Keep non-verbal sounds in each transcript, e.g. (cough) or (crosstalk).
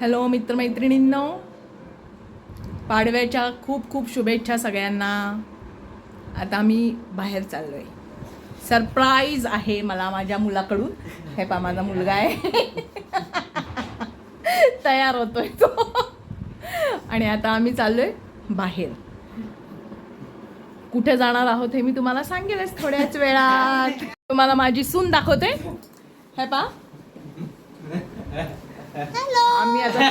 Hello मित्रमैत्रिणींनो. पाडव्याच्या खूप खूप शुभेच्छा सगळ्यांना. आता मी बाहेर चाललो आहे सरप्राईज आहे मला माझ्या मुलाकडून. हे पा माझा मुलगा आहे. (laughs) तयार होतोय तो. आणि आता आम्ही चाललोय बाहेर. कुठे जाणार आहोत हे मी तुम्हाला सांगेलच थोड्याच वेळात. तुम्हाला माझी सून दाखवते. हे पा? आम्ही आता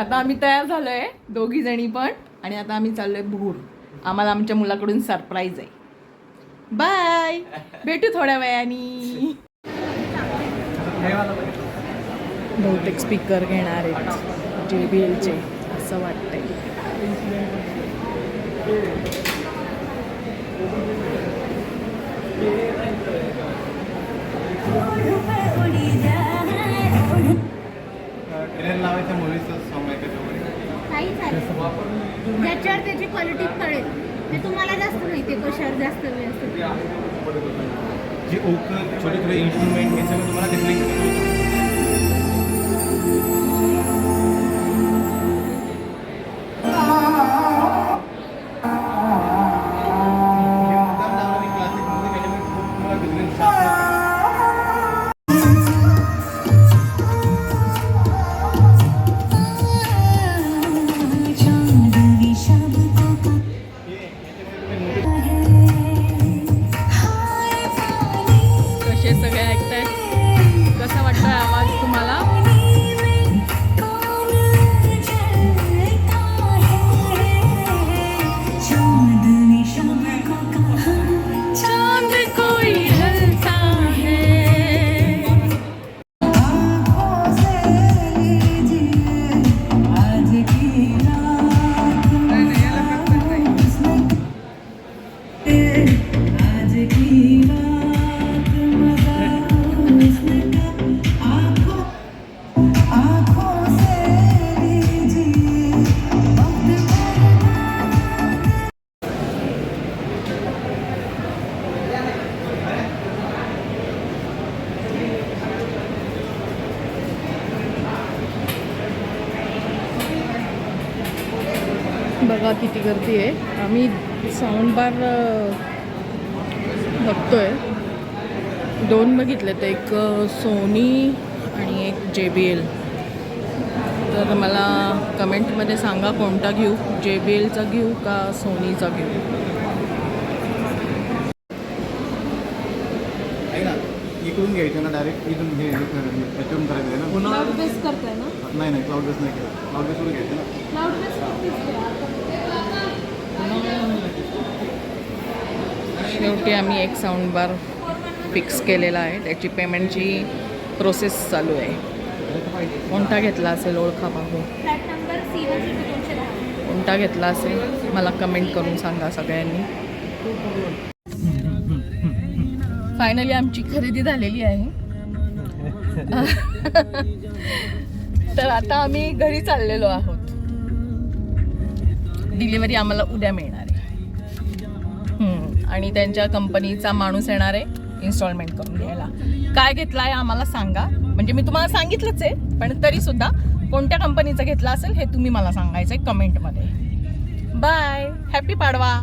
आता आम्ही तयार झालोय दोघी जणी पण आणि आता आम्ही चाललोय भूर. आम्हाला आमच्या मुलाकडून सरप्राईज आहे. बाय भेटू थोड्या वेळानी. बहुतेक स्पीकर घेणार आहेत. जे बी एलचे असं वाटतंय. ट्रेन लावायच्या मुलीचं सॉंग आहे त्याच्यामध्ये काही चालेल ज्याच्यावर त्याची क्वालिटी कळेल. ते तुम्हाला जास्त माहिती आहे कशावर जास्त वेळ असतो. जे ओक छोटे छोटे इन्स्ट्रुमेंट हे सगळं तुम्हाला बघा किती गर्दी आहे. आम्ही साऊंड बार बघतोय. दोन बघितले तर एक सोनी आणि एक जे बी एल तर मला कमेंटमध्ये सांगा कोणता घेऊ? जे बी एलचा घेऊ का सोनीचा घेऊ आहे ना इकडून घ्यायचं ना डायरेक्ट इथून हे हे करायचं, त्याच्यावरून करायचं आहे ना? क्लाउड बेस करताय ना? नाही नाही क्लाउड बेस नाही केलं क्लाउड बेसवरून घ्यायचं ना? क्लाउड बेस शेवटी आम्ही एक साऊंड बार फिक्स केलेला आहे. त्याची पेमेंटची प्रोसेस चालू आहे. कोणता घेतला असेल ओळखा पाहू कोणता घेतला असेल? मला कमेंट करून सांगा सगळ्यांनी. फायनली आमची खरेदी झालेली आहे. (laughs) तर आता आम्ही घरी चाललेलो आहोत. डिलिव्हरी आम्हाला उद्या मिळणार आहे. आणि त्यांच्या कंपनीचा माणूस येणार आहे इन्स्टॉलमेंट करून द्यायला काय घेतला आहे आम्हाला सांगा. म्हणजे मी तुम्हाला सांगितलंच आहे पण तरी सुद्धा कोणत्या कंपनीचा घेतला असेल हे तुम्ही मला सांगायचं आहे कमेंटमध्ये बाय हॅपी पाडवा